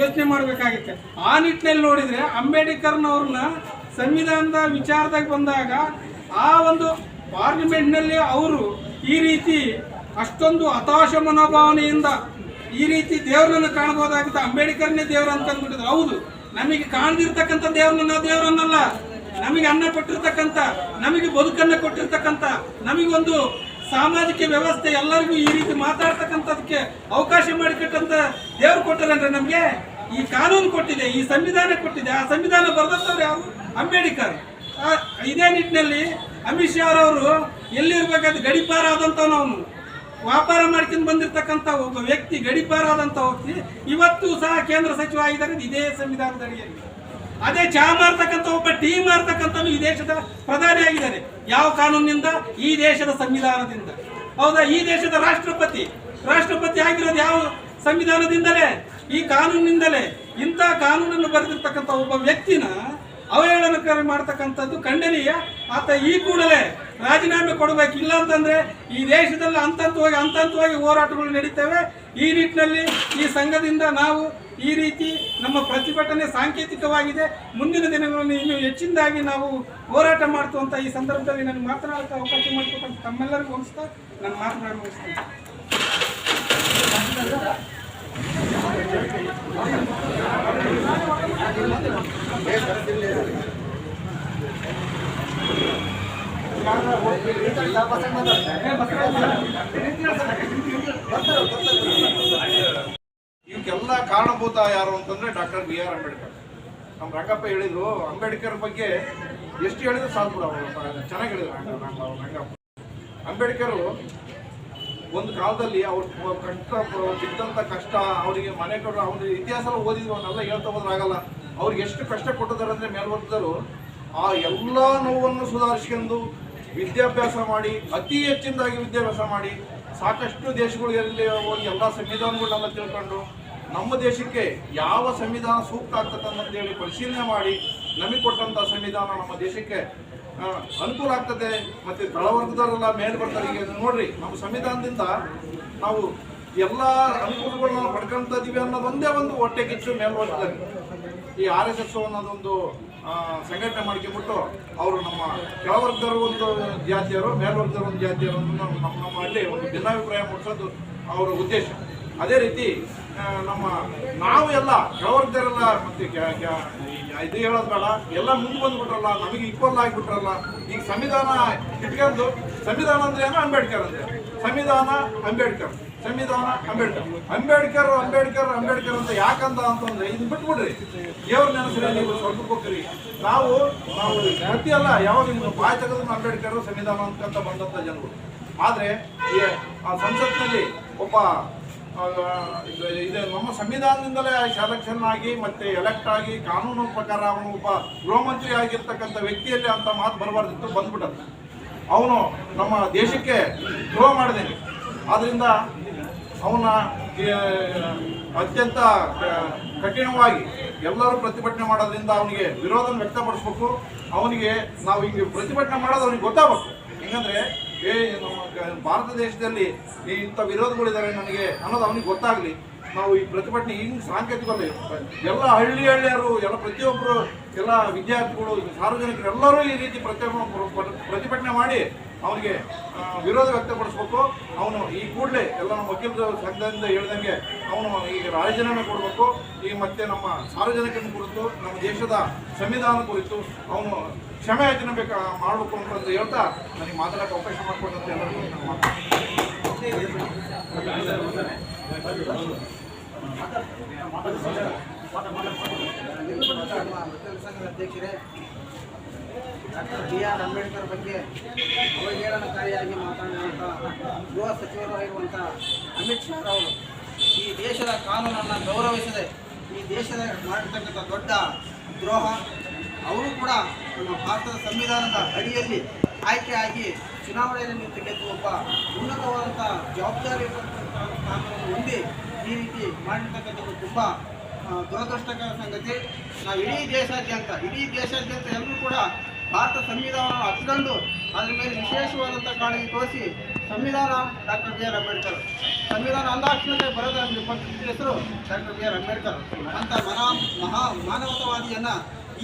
ಯೋಚನೆ ಮಾಡಬೇಕಾಗುತ್ತೆ. ಆ ನಿಟ್ಟಿನಲ್ಲಿ ನೋಡಿದ್ರೆ ಅಂಬೇಡ್ಕರ್ನವ್ರನ್ನ ಸಂವಿಧಾನದ ವಿಚಾರದಾಗ ಬಂದಾಗ ಆ ಒಂದು ಪಾರ್ಲಿಮೆಂಟ್ನಲ್ಲಿ ಅವರು ಈ ರೀತಿ ಅಷ್ಟೊಂದು ಹತಾಶ ಮನೋಭಾವನೆಯಿಂದ ಈ ರೀತಿ ದೇವರನ್ನು ಕಾಣಬಹುದಾಗುತ್ತೆ ಅಂಬೇಡ್ಕರ್ನೇ ದೇವರು ಅಂತ ಅಂದ್ಬಿಟ್ಟಿದ್ರು. ಹೌದು, ನಮಗೆ ಕಾಣದಿರ್ತಕ್ಕಂಥ ದೇವರನ್ನ ದೇವರನ್ನಲ್ಲ. ನಮಗೆ ಅನ್ನ ಕೊಟ್ಟಿರ್ತಕ್ಕಂಥ, ನಮಗೆ ಬದುಕನ್ನ ಕೊಟ್ಟಿರ್ತಕ್ಕಂಥ ನಮಗೊಂದು ಸಾಮಾಜಿಕ ವ್ಯವಸ್ಥೆ ಎಲ್ಲರಿಗೂ ಈ ರೀತಿ ಮಾತಾಡ್ತಕ್ಕಂಥದಕ್ಕೆ ಅವಕಾಶ ಮಾಡಿಕೊಟ್ಟಂತ ದೇವ್ರು ಕೊಟ್ಟರಂದ್ರೆ ನಮಗೆ. ಈ ಕಾನೂನು ಕೊಟ್ಟಿದೆ, ಈ ಸಂವಿಧಾನ ಕೊಟ್ಟಿದೆ. ಆ ಸಂವಿಧಾನ ಬರೆದಂಥವ್ರು ಯಾರು? ಅಂಬೇಡ್ಕರ್. ಇದೇ ನಿಟ್ಟಿನಲ್ಲಿ ಅಮಿತ್ ಶಾ ಅವರು ಎಲ್ಲಿರ್ಬೇಕಾದ್ರೆ ಗಡಿಪಾರ ಆದಂಥವ್ನು ವ್ಯಾಪಾರ ಮಾಡ್ಕೊಂಡು ಬಂದಿರತಕ್ಕಂಥ ಒಬ್ಬ ವ್ಯಕ್ತಿ ಗಡಿಪಾರಾದಂಥ ವ್ಯಕ್ತಿ, ಇವತ್ತು ಸಹ ಕೇಂದ್ರ ಸಚಿವ ಆಗಿದ್ದಾರೆ, ಇದೇ ಸಂವಿಧಾನದ ಅಡಿಯಲ್ಲಿ. ಅದೇ ಚಹಾ ಮಾರ್ತಕ್ಕಂಥ ಒಬ್ಬ, ಟೀ ಮಾರ್ತಕ್ಕಂಥವ್ರು ಈ ದೇಶದ ಪ್ರಧಾನಿ ಆಗಿದ್ದಾರೆ. ಯಾವ ಕಾನೂನಿನಿಂದ? ಈ ದೇಶದ ಸಂವಿಧಾನದಿಂದ. ಹೌದಾ? ಈ ದೇಶದ ರಾಷ್ಟ್ರಪತಿ. ರಾಷ್ಟ್ರಪತಿ ಆಗಿರೋದು ಯಾವ ಸಂವಿಧಾನದಿಂದಲೇ? ಈ ಕಾನೂನಿನಿಂದಲೇ. ಇಂಥ ಕಾನೂನನ್ನು ಬರೆದಿರ್ತಕ್ಕಂಥ ಒಬ್ಬ ವ್ಯಕ್ತಿನ ಅವಹೇಳನಕಾರಿ ಮಾಡ್ತಕ್ಕಂಥದ್ದು ಖಂಡನೀಯ. ಆತ ಈ ಕೂಡಲೇ ರಾಜೀನಾಮೆ ಕೊಡಬೇಕು. ಇಲ್ಲ ಅಂತಂದ್ರೆ ಈ ದೇಶದಲ್ಲಿ ಹಂತ ಹಂತವಾಗಿ ಹಂತ ಹಂತವಾಗಿ ಹೋರಾಟಗಳು ನಡೀತವೆ. ಈ ನಿಟ್ಟಿನಲ್ಲಿ ಈ ಸಂಘದಿಂದ ನಾವು ಈ ರೀತಿ ನಮ್ಮ ಪ್ರತಿಭಟನೆ ಸಾಂಕೇತಿಕವಾಗಿದೆ. ಮುಂದಿನ ದಿನಗಳಲ್ಲಿ ಇನ್ನೂ ಹೆಚ್ಚಿನದಾಗಿ ನಾವು ಹೋರಾಟ ಮಾಡ್ತು ಅಂತ ಈ ಸಂದರ್ಭದಲ್ಲಿ ನನಗೆ ಮಾತನಾಡಕ್ಕೆ ಅವಕಾಶ ಮಾಡಿಕೊಟ್ಟಂತ ತಮ್ಮೆಲ್ಲರಿಗೂ ಅನಿಸ್ತಾ ನಾನು ಮಾತನಾಡಿ ಇವಕ್ಕೆಲ್ಲ ಕಾರಣಭೂತ ಯಾರು ಅಂತಂದ್ರೆ ಡಾಕ್ಟರ್ ಬಿ ಆರ್ ಅಂಬೇಡ್ಕರ್. ನಮ್ಮ ರಂಗಪ್ಪ ಹೇಳಿದ್ರು, ಅಂಬೇಡ್ಕರ್ ಬಗ್ಗೆ ಎಷ್ಟು ಹೇಳಿದ್ರು ಸಾಕು ಬಿಡು ಚೆನ್ನಾಗಿ ಹೇಳಿದ್ರು ರಂಗ- ರಂಗ- ರಂಗಪ್ಪ. ಅಂಬೇಡ್ಕರ್ ಒಂದು ಕಾಲದಲ್ಲಿ ಅವ್ರು ಕಷ್ಟ ಬಿದ್ದಂತ ಕಷ್ಟ, ಅವರಿಗೆ ಮನೆ ಕೊಡೋ ಅವ್ರ ಇತಿಹಾಸ ಎಲ್ಲ ಓದಿದ್ವಿ ಅವನ್ನೆಲ್ಲ ಹೇಳ್ತಾ ಹೋದ್ರೆ ಅವ್ರಿಗೆ ಎಷ್ಟು ಕಷ್ಟ ಕೊಟ್ಟಿದ್ದಾರೆ ಅಂದ್ರೆ ಮೇಲ್ವರ್ಗದವರು ಆ ಎಲ್ಲ ನೋವನ್ನು ಸುಧಾರಿಸ್ಕೊಂಡು ವಿದ್ಯಾಭ್ಯಾಸ ಮಾಡಿ, ಅತಿ ಹೆಚ್ಚಿನದಾಗಿ ವಿದ್ಯಾಭ್ಯಾಸ ಮಾಡಿ, ಸಾಕಷ್ಟು ದೇಶಗಳಿಗೆ ಹೋಗಿ ಎಲ್ಲ ಸಂವಿಧಾನಗಳನ್ನೆಲ್ಲ ತಿಳ್ಕೊಂಡು, ನಮ್ಮ ದೇಶಕ್ಕೆ ಯಾವ ಸಂವಿಧಾನ ಸೂಕ್ತ ಆಗ್ತದೆ ಅಂತೇಳಿ ಪರಿಶೀಲನೆ ಮಾಡಿ, ನಮಗೆ ಕೊಟ್ಟಂತ ಸಂವಿಧಾನ ನಮ್ಮ ದೇಶಕ್ಕೆ ಅನುಕೂಲ ಆಗ್ತದೆ. ಮತ್ತೆ ತಳವರ್ಗದವರೆಲ್ಲ ಮೇಲೆ ಬರ್ತಾರೆ. ನೋಡ್ರಿ, ನಮ್ಮ ಸಂವಿಧಾನದಿಂದ ನಾವು ಎಲ್ಲ ಅನುಕೂಲಗಳನ್ನ ಪಡ್ಕೊಂತ ಇದೀವಿ ಅನ್ನೋದೊಂದೇ ಒಂದು ಹೊಟ್ಟೆ ಕಿಚ್ಚು ಮೇಲ್ವರ್ಗದಲ್ಲಿ ಈ ಆರ್ ಎಸ್ ಎಸ್ ಅನ್ನೋದೊಂದು ಸಂಘಟನೆ ಮಾಡ್ಕೊಂಡ್ಬಿಟ್ಟು ಅವರು ನಮ್ಮ ಕೆಳವರ್ಗದವರು ಒಂದು ಜಾತಿಯರು, ಮೇಲ್ವರ್ಗದವರು ಒಂದು ಜಾತಿಯರು ನಮ್ಮ ನಮ್ಮ ನಮ್ಮಲ್ಲಿ ಒಂದು ಭಿನ್ನಾಭಿಪ್ರಾಯ ಮೂಡಿಸೋದು ಅವರ ಉದ್ದೇಶ. ಅದೇ ರೀತಿ ನಮ್ಮ ನಾವು ಎಲ್ಲ ಕೆಳವರ್ಗದವರೆಲ್ಲ ಮತ್ತೆ ಇದು ಹೇಳೋದು ಬೇಡ, ಎಲ್ಲ ಮುಂದೆ ಬಂದ್ಬಿಟ್ರಲ್ಲ, ನಮಗೆ ಈಕ್ವಲ್ ಆಗಿಬಿಟ್ರಲ್ಲ, ಈಗ ಸಂವಿಧಾನ ಇಟ್ಕೊಂಡು, ಸಂವಿಧಾನ ಅಂದ್ರೆ ಏನೋ? ಅಂಬೇಡ್ಕರ್ ಅಂದ್ರೆ. ಸಂವಿಧಾನ ಅಂಬೇಡ್ಕರ್. ಸಂವಿಧಾನ ಅಂಬೇಡ್ಕರ್. ಅಂಬೇಡ್ಕರ್ ಅಂಬೇಡ್ಕರ್ ಅಂಬೇಡ್ಕರ್ ಅಂತ ಯಾಕಂತ ಅಂತಂದ್ರೆ ಇದು ಬಿಟ್ಬಿಡ್ರಿ. ದೇವ್ರ ನೆನೆಸ್ರಿ ನೀವು ಸ್ವಲ್ಪ ಹೋಗ್ರಿ ನಾವು ನಾವು ಪ್ರತಿ ಅಲ್ಲ, ಯಾವಾಗ ನಿಮ್ಮ ಬಾಯಿ ತೆಗೆದ್ರು ಅಂಬೇಡ್ಕರ್ ಸಂವಿಧಾನ ಅಂತ ಬಂದಂತ ಜನರು. ಆದ್ರೆ ಆ ಸಂಸತ್ನಲ್ಲಿ ಒಬ್ಬ ಇದು ನಮ್ಮ ಸಂವಿಧಾನದಿಂದಲೇ ಸೆಲೆಕ್ಷನ್ ಆಗಿ ಮತ್ತೆ ಎಲೆಕ್ಟ್ ಆಗಿ ಕಾನೂನು ಪ್ರಕಾರ ಅವನು ಒಬ್ಬ ಗೃಹ ಮಂತ್ರಿ ಆಗಿರ್ತಕ್ಕಂಥ ವ್ಯಕ್ತಿಯಲ್ಲಿ ಅಂತ ಮಾತು ಬರಬಾರ್ದಿತ್ತು ಬಂದ್ಬಿಟ್ಟ ಅವನು ನಮ್ಮ ದೇಶಕ್ಕೆ ದ್ರೋಹ ಮಾಡಿದ್ದೇನೆ. ಆದ್ರಿಂದ ಅವನ ಅತ್ಯಂತ ಕಠಿಣವಾಗಿ ಎಲ್ಲರೂ ಪ್ರತಿಭಟನೆ ಮಾಡೋದ್ರಿಂದ ಅವನಿಗೆ ವಿರೋಧ ವ್ಯಕ್ತಪಡಿಸ್ಬೇಕು. ಅವನಿಗೆ ನಾವು ಈಗ ಪ್ರತಿಭಟನೆ ಮಾಡೋದು ಅವನಿಗೆ ಗೊತ್ತಾಗಬೇಕು. ಹೆಂಗಂದ್ರೆ, ಏ ಭಾರತ ದೇಶದಲ್ಲಿ ಇಂಥ ವಿರೋಧಗಳಿದ್ದಾರೆ ನನಗೆ ಅನ್ನೋದು ಅವನಿಗೆ ಗೊತ್ತಾಗ್ಲಿ. ನಾವು ಈ ಪ್ರತಿಭಟನೆ ಹಿಂಗೆ ಸಾಂಕೇತಿಕವಾಗಿ ಎಲ್ಲ ಹಳ್ಳಿ ಹಳ್ಳಿಯರು, ಎಲ್ಲ ಪ್ರತಿಯೊಬ್ಬರು ಎಲ್ಲ ವಿದ್ಯಾರ್ಥಿಗಳು ಸಾರ್ವಜನಿಕರು ಎಲ್ಲರೂ ಈ ರೀತಿ ಪ್ರತಿಭಟನೆ ಮಾಡಿ ಅವನಿಗೆ ವಿರೋಧ ವ್ಯಕ್ತಪಡಿಸ್ಬೇಕು. ಅವನು ಈ ಕೂಡಲೇ ಎಲ್ಲ ನಮ್ಮ ವಕೀಲರ ಸಂಘದಿಂದ ಹೇಳ್ದಂಗೆ ಅವನು ಈಗ ರಾಜೀನಾಮೆ ಕೊಡಬೇಕು. ಈಗ ಮತ್ತೆ ನಮ್ಮ ಸಾರ್ವಜನಿಕರ ಕುರಿತು, ನಮ್ಮ ದೇಶದ ಸಂವಿಧಾನ ಕುರಿತು ಅವನು ಕ್ಷಮೆ ಯಾಚನೆ ಬೇಕಾ ಮಾಡಬೇಕು ಅಂತ ಹೇಳ್ತಾ ನನಗೆ ಮಾತಾಡೋಕೆ ಅವಕಾಶ ಮಾಡಿಕೊಂಡಂತೆ ಎಲ್ಲರಿಗೂ ನಾನು ಮಾತಾಡ್ತೀನಿ. ಅಧ್ಯಕ್ಷರೇ ಡಾಕ್ಟರ್ ಬಿ ಆರ್ ಅಂಬೇಡ್ಕರ್ ಬಗ್ಗೆ ಅವಹೇಳನಕಾರಿಯಾಗಿ ಮಾತನಾಡಿದಂಥ ಗೃಹ ಸಚಿವರಾಗಿರುವಂಥ ಅಮಿತ್ ಶಾ ಅವರು ಈ ದೇಶದ ಕಾನೂನನ್ನು ಗೌರವಿಸದೆ ಈ ದೇಶದ ಮಾಡಿರ್ತಕ್ಕಂಥ ದೊಡ್ಡ ದ್ರೋಹ. ಅವರು ಕೂಡ ನಮ್ಮ ಭಾರತದ ಸಂವಿಧಾನದ ಅಡಿಯಲ್ಲಿ ಆಯ್ಕೆಯಾಗಿ ಚುನಾವಣೆಯಲ್ಲಿ ನಿಂತು ಗೆದ್ದು ಒಬ್ಬ ಉನ್ನತವಾದಂಥ ಜವಾಬ್ದಾರಿ ಸ್ಥಾನವನ್ನು ಹೊಂದಿ ಈ ರೀತಿ ಮಾಡಿರ್ತಕ್ಕಂಥದ್ದು ತುಂಬ ದುರದೃಷ್ಟಕರ ಸಂಗತಿ. ನಾವು ಇಡೀ ದೇಶಾದ್ಯಂತ ಇಡೀ ದೇಶಾದ್ಯಂತ ಎಲ್ಲರೂ ಕೂಡ ಭಾರತ ಸಂವಿಧಾನ ಹಚ್ಕೊಂಡು ಅದ್ರ ಮೇಲೆ ವಿಶೇಷವಾದಂಥ ಕಾಳಜಿ ತೋರಿಸಿ ಸಂವಿಧಾನ ಡಾಕ್ಟರ್ ಬಿ ಆರ್ ಅಂಬೇಡ್ಕರ್. ಸಂವಿಧಾನ ಅಂದಾಕ್ಷಣಕ್ಕೆ ಬರೋದ ಹೆಸರು ಡಾಕ್ಟರ್ ಬಿ ಆರ್ ಅಂಬೇಡ್ಕರ್. ಅಂತ ಮನಾ ಮಹಾ ಮಾನವತಾವಾದಿಯನ್ನ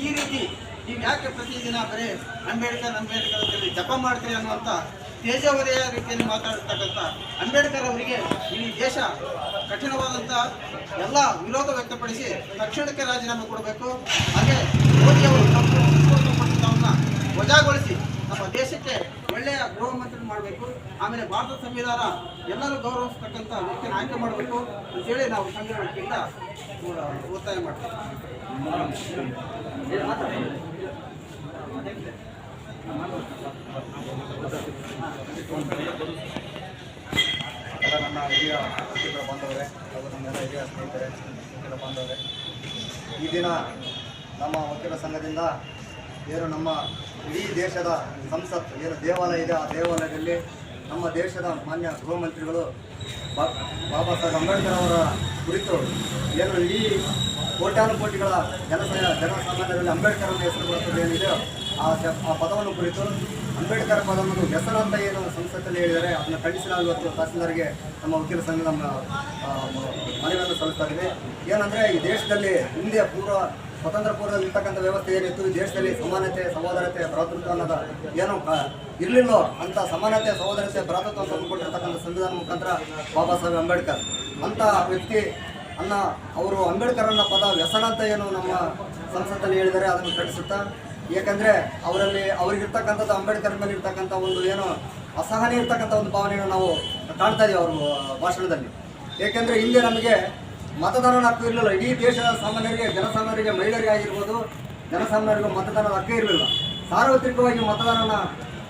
ಈ ರೀತಿ ನೀವು ಯಾಕೆ ಪ್ರತಿದಿನ ಬರೀ ಅಂಬೇಡ್ಕರ್ ಅಂಬೇಡ್ಕರ್ ಅಂತೇಳಿ ಜಪ ಮಾಡ್ತೀರಿ ಅನ್ನುವಂಥ ತೇಜೋವಧೆಯ ರೀತಿಯಲ್ಲಿ ಮಾತಾಡ್ತಕ್ಕಂಥ ಅಂಬೇಡ್ಕರ್ ಅವರಿಗೆ ಇಡೀ ದೇಶ ಕಠಿಣವಾದಂಥ ಎಲ್ಲ ವಿರೋಧ ವ್ಯಕ್ತಪಡಿಸಿ ತಕ್ಷಣಕ್ಕೆ ರಾಜೀನಾಮೆ ಕೊಡಬೇಕು. ಹಾಗೆ ಮೋದಿ ಅವರು ಸಂಪೂರ್ಣ ವಜಾಗೊಳಿಸಿ ನಮ್ಮ ದೇಶಕ್ಕೆ ಒಳ್ಳೆಯ ಗೃಹ ಮಂತ್ರಿ ಮಾಡಬೇಕು. ಆಮೇಲೆ ಭಾರತ ಸಂವಿಧಾನ ಎಲ್ಲರೂ ಗೌರವಿಸ್ತಕ್ಕಂಥ ವ್ಯಕ್ತಿಯನ್ನು ಆಯ್ಕೆ ಮಾಡಬೇಕು ಅಂತೇಳಿ ನಾವು ವತಿಯಿಂದ ಒತ್ತಾಯ ಮಾಡ್ತೀವಿ. ನನ್ನ ಹಿರಿಯ ಅತಿಥಿಗಳ ಬಾಂಧವರೇ ಹಾಗೂ ನಮ್ಮೆಲ್ಲ ಹಿರಿಯ ಸ್ನೇಹಿತರೆ ವಕೀಲ ಬಾಂಧವರೇ ಈ ದಿನ ನಮ್ಮ ವಕೀಲ ಸಂಘದಿಂದ, ಏನು ನಮ್ಮ ಇಡೀ ದೇಶದ ಸಂಸತ್, ಏನು ದೇವಾಲಯ ಇದೆ, ಆ ದೇವಾಲಯದಲ್ಲಿ ನಮ್ಮ ದೇಶದ ಮಾನ್ಯ ಗೃಹ ಮಂತ್ರಿಗಳು ಬಾಬಾ ಸಾಹೇಬ್ ಅಂಬೇಡ್ಕರ್ ಅವರ ಕುರಿತು ಏನು ಇಡೀ ಕೋಟ್ಯಾನು ಕೋಟಿಗಳ ಜನಸ ಜನಸಾಮಾನ್ಯರಲ್ಲಿ ಅಂಬೇಡ್ಕರ್ ಅನ್ನೋ ಹೆಸರು ಬರ್ತದೆ ಏನಿದೆ, ಆ ಆ ಪದವನ್ನು ಕುರಿತು ಅಂಬೇಡ್ಕರ್ ಪದವನ್ನು ಹೆಸರು ಅಂತ ಏನು ಸಂಸತ್ತಲ್ಲಿ ಹೇಳಿದರೆ ಅದನ್ನು ಖಂಡಿಸಿ ನಾವು ಇವತ್ತು ತಹಸೀಲ್ದಾರ್ಗೆ ನಮ್ಮ ವಕೀಲ ಸಂಘ ನಮ್ಮ ಮನವಿಯನ್ನು ಸಲ್ಲಿಸ್ತಾ ಇದ್ದೀವಿ ಏನಂದರೆ ಈ ದೇಶದಲ್ಲಿ ಹಿಂದೆ ಪೂರ್ವ ಸ್ವತಂತ್ರ ಪೂರ್ವದಲ್ಲಿ ಇರ್ತಕ್ಕಂಥ ವ್ಯವಸ್ಥೆ ಏನಿತ್ತು? ದೇಶದಲ್ಲಿ ಸಮಾನತೆ, ಸಹೋದರತೆ, ಭ್ರಾತೃತ್ವ ಅನ್ನೋದ ಏನು ಇರಲಿಲ್ಲೋ ಅಂತ ಸಮಾನತೆ, ಸಹೋದರತೆ, ಭ್ರಾತೃತ್ವ ತಂದುಕೊಟ್ಟಿರ್ತಕ್ಕಂಥ ಸಂವಿಧಾನ ಮುಖಾಂತರ ಬಾಬಾ ಸಾಹೇಬ್ ಅಂಬೇಡ್ಕರ್. ಅಂತ ವ್ಯಕ್ತಿ ಅನ್ನ ಅವರು ಅಂಬೇಡ್ಕರ್ ಅನ್ನೋ ಪದ ವ್ಯಸನ ಅಂತ ಏನು ನಮ್ಮ ಸಂಸತ್ತಲ್ಲಿ ಹೇಳಿದರೆ ಅದನ್ನು ಖಂಡಿಸುತ್ತಾ. ಏಕೆಂದರೆ ಅವರಲ್ಲಿ ಅವ್ರಿಗಿರ್ತಕ್ಕಂಥದ್ದು ಅಂಬೇಡ್ಕರ್ ಮೇಲೆ ಇರ್ತಕ್ಕಂಥ ಒಂದು ಏನು ಅಸಹನೆ ಇರ್ತಕ್ಕಂಥ ಒಂದು ಭಾವನೆಯನ್ನು ನಾವು ಕಾಣ್ತಾ ಇದ್ದೀವಿ ಅವ್ರ ಭಾಷಣದಲ್ಲಿ. ಏಕೆಂದರೆ ಹಿಂದೆ ನಮಗೆ ಮತದಾನದ ಹಕ್ಕು ಇರಲಿಲ್ಲ. ಇಡೀ ದೇಶದ ಸಾಮಾನ್ಯರಿಗೆ, ಜನಸಾಮಾನ್ಯರಿಗೆ, ಮಹಿಳೆಯರಿಗೆ ಆಗಿರ್ಬೋದು, ಜನಸಾಮಾನ್ಯರಿಗೂ ಮತದಾನದ ಹಕ್ಕೇ ಇರಲಿಲ್ಲ. ಸಾರ್ವತ್ರಿಕವಾಗಿ ಮತದಾನನ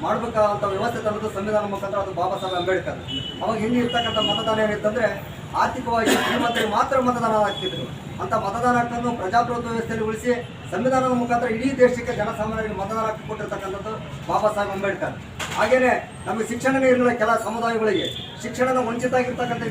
ಮಾಡಬೇಕಾದಂಥ ವ್ಯವಸ್ಥೆ ತಂದದ್ದು ಸಂವಿಧಾನ ಮುಖಾಂತರ ಅದು ಬಾಬಾ ಸಾಹೇಬ್ ಅಂಬೇಡ್ಕರ್. ಅವಾಗ ಹಿಂದೆ ಇರ್ತಕ್ಕಂಥ ಮತದಾನ ಏನಿತ್ತಂದ್ರೆ ಆರ್ಥಿಕವಾಗಿ ಶ್ರೀಮಂತರಿಗೆ ಮಾತ್ರ ಮತದಾನ ಆಗ್ತಿದ್ರು. ಅಂತ ಮತದಾನ ಹಕ್ಕನ್ನು ಪ್ರಜಾಪ್ರಭುತ್ವ ವ್ಯವಸ್ಥೆಯಲ್ಲಿ ಉಳಿಸಿ ಸಂವಿಧಾನದ ಮುಖಾಂತರ ಇಡೀ ದೇಶಕ್ಕೆ ಜನಸಾಮಾನ್ಯರಿಗೆ ಮತದಾನ ಹಕ್ಕು ಕೊಟ್ಟಿರ್ತಕ್ಕಂಥದ್ದು ಬಾಬಾ ಸಾಹೇಬ್ ಅಂಬೇಡ್ಕರ್. ಹಾಗೇನೆ ನಮಗೆ ಶಿಕ್ಷಣನೇ ಇರಲಿಲ್ಲ ಕೆಲ ಸಮುದಾಯಗಳಿಗೆ ಶಿಕ್ಷಣದ ವಂಚಿತ ಆಗಿರ್ತಕ್ಕಂಥ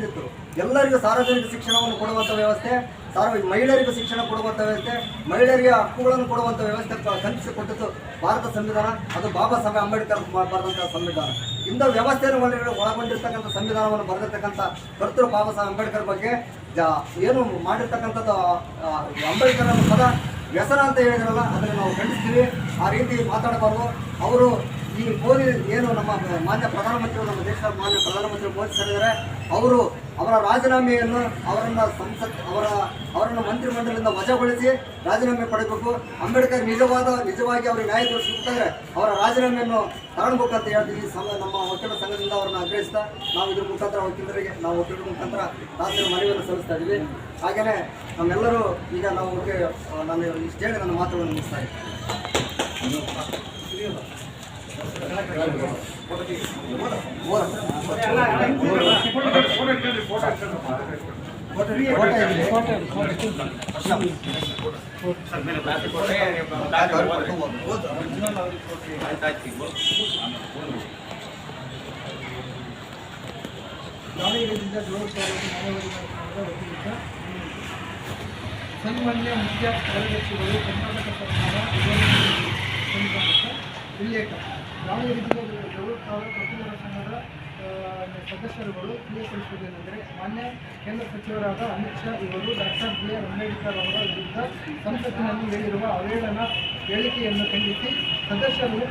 ಎಲ್ಲರಿಗೂ ಸಾರ್ವಜನಿಕ ಶಿಕ್ಷಣವನ್ನು ಕೊಡುವಂಥ ವ್ಯವಸ್ಥೆ ಸಾರ್ವಜನಿಕ ಮಹಿಳೆಯರಿಗೂ ಶಿಕ್ಷಣ ಕೊಡುವಂಥ ವ್ಯವಸ್ಥೆ, ಮಹಿಳೆಯರಿಗೆ ಹಕ್ಕುಗಳನ್ನು ಕೊಡುವಂಥ ವ್ಯವಸ್ಥೆ ಕಲ್ಪಿಸಿಕೊಟ್ಟಿದ್ದು ಭಾರತ ಸಂವಿಧಾನ. ಅದು ಬಾಬಾ ಸಾಹೇಬ್ ಅಂಬೇಡ್ಕರ್ ಬರೆದಂಥ ಸಂವಿಧಾನ. ಇಂಥ ವ್ಯವಸ್ಥೆಯನ್ನು ಒಳಗಡೆ ಒಳಗೊಂಡಿರ್ತಕ್ಕಂಥ ಸಂವಿಧಾನವನ್ನು ಬರೆದಿರ್ತಕ್ಕಂಥ ಕರ್ತೃ ಬಾಬಾ ಸಾಹೇಬ್ ಅಂಬೇಡ್ಕರ್ ಬಗ್ಗೆ ಏನು ಮಾಡಿರ್ತಕ್ಕಂಥದ್ದು ಅಂಬೇಡ್ಕರ್ ಅನ್ನೋ ಪದ ವ್ಯಸನ ಅಂತ ಹೇಳಿದ್ರಲ್ಲ, ಅದನ್ನು ನಾವು ಖಂಡಿಸ್ತೀವಿ. ಆ ರೀತಿ ಮಾತಾಡಬಾರ್ದು. ಅವರು ಈ ಮೋದಿ ಏನು ನಮ್ಮ ಮಾನ್ಯ ಪ್ರಧಾನಮಂತ್ರಿಗಳು ನಮ್ಮ ದೇಶದ ಮಾನ್ಯ ಪ್ರಧಾನಮಂತ್ರಿ ಮೋದಿ ಸರ್ ಇದ್ದಾರೆ ಅವರು ಅವರ ರಾಜೀನಾಮೆಯನ್ನು ಅವರನ್ನ ಸಂಸತ್, ಅವರ, ಅವರನ್ನು ಮಂತ್ರಿಮಂಡಲದಿಂದ ವಜಾಗೊಳಿಸಿ ರಾಜೀನಾಮೆ ಪಡೆಯಬೇಕು. ಅಂಬೇಡ್ಕರ್ ನಿಜವಾದ, ನಿಜವಾಗಿ ಅವರು ನ್ಯಾಯ ದೊರಕಿಸಿದ್ರೆ ಅವರ ರಾಜೀನಾಮೆಯನ್ನು ಅಂತ ಹೇಳ್ತೀವಿ. ಸಮ, ನಮ್ಮ ವಕೀಲ ಸಂಘದಿಂದ ಅವರನ್ನು ಆಗ್ರಹಿಸ್ತಾ ನಾವು ಇದ್ರ ಮುಖಾಂತರ ವಕೀಲರಿಗೆ, ನಾವು ವಕೀಲರ ಮುಖಾಂತರ ರಾಜ್ಯದ ಮನವಿಯನ್ನು ಸಲ್ಲಿಸ್ತಾ ಇದ್ದೀವಿ. ಹಾಗೆಯೇ ನಮ್ಮೆಲ್ಲರೂ ಈಗ ನಾವು ನಾನು ಇಷ್ಟು ಹೇಳಿ ನನ್ನ ಮಾತುಗಳನ್ನು ಮುಗಿಸ್ತಾ ಇದ್ದೀನಿ. ಸನ್ಮಾನ್ಯ ಮುಖ್ಯ ಕಾರ್ಯದರ್ಶಿಗಳು ಕರ್ನಾಟಕ ಸರ್ಕಾರ ವಿಧಾನಸಭೆ ಸಂಘಟಕ ಉಲ್ಲೇಖ ಜಿಲ್ಲೆ ಜೋಳೂರು ಪ್ರತಿಭರ ಸಂಘದ ಸದಸ್ಯರುಗಳು ತಿಳಿಯಪಡಿಸುವುದೇನೆಂದರೆ ಮಾನ್ಯ ಕೇಂದ್ರ ಸಚಿವರಾದ ಅಮಿತ್ ಶಾ ಇವರು ಡಾಕ್ಟರ್ ಬಿ ಆರ್ ಅಂಬೇಡ್ಕರ್ ಅವರ ವಿರುದ್ಧ ಸಂಸತ್ತಿನಲ್ಲಿ ಹೇಳಿರುವ ಅವೇಳನ ಹೇಳಿಕೆಯನ್ನು ಖಂಡಿಸಿ ಸದಸ್ಯರು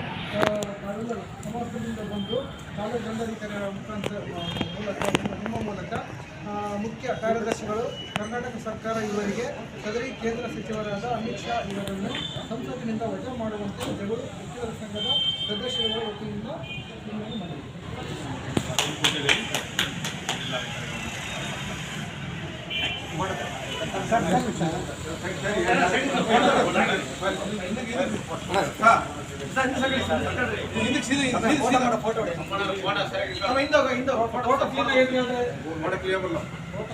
ತಾವೆಲ್ಲರೂ ಸಮರ್ಥದಿಂದ ಬಂದು ತಾಲೂಕು ದಂಡಾಧಿಕಾರಿಗಳ ಮುಖಾಂತರ ಮೂಲಕ, ನಿಮ್ಮ ಮೂಲಕ ಮುಖ್ಯ ಕಾರ್ಯದರ್ಶಿಗಳು, ಕರ್ನಾಟಕ ಸರ್ಕಾರ ಇವರಿಗೆ ಸದರಿ ಕೇಂದ್ರ ಸಚಿವರಾದ ಅಮಿತ್ ಶಾ ಇವರನ್ನು ಸಂಸತ್ತಿನಿಂದ ವಜಾ ಮಾಡುವಂತೆ ಜಗಳು ಸಚಿವರ ಸಂಘದ ಸದಸ್ಯರುಗಳ ವತಿಯಿಂದ ನಿಮ್ಮಲ್ಲಿ ಮನವಿ ಫೋಟೋ ಕ್ಲೀನ್ ಆಗಿ ಅಂದ್ರೆ ಮಾಡಕ್ಕೆ ಕ್ಲಿಯರ್ ಬರಲ್ಲ ಫೋಟೋ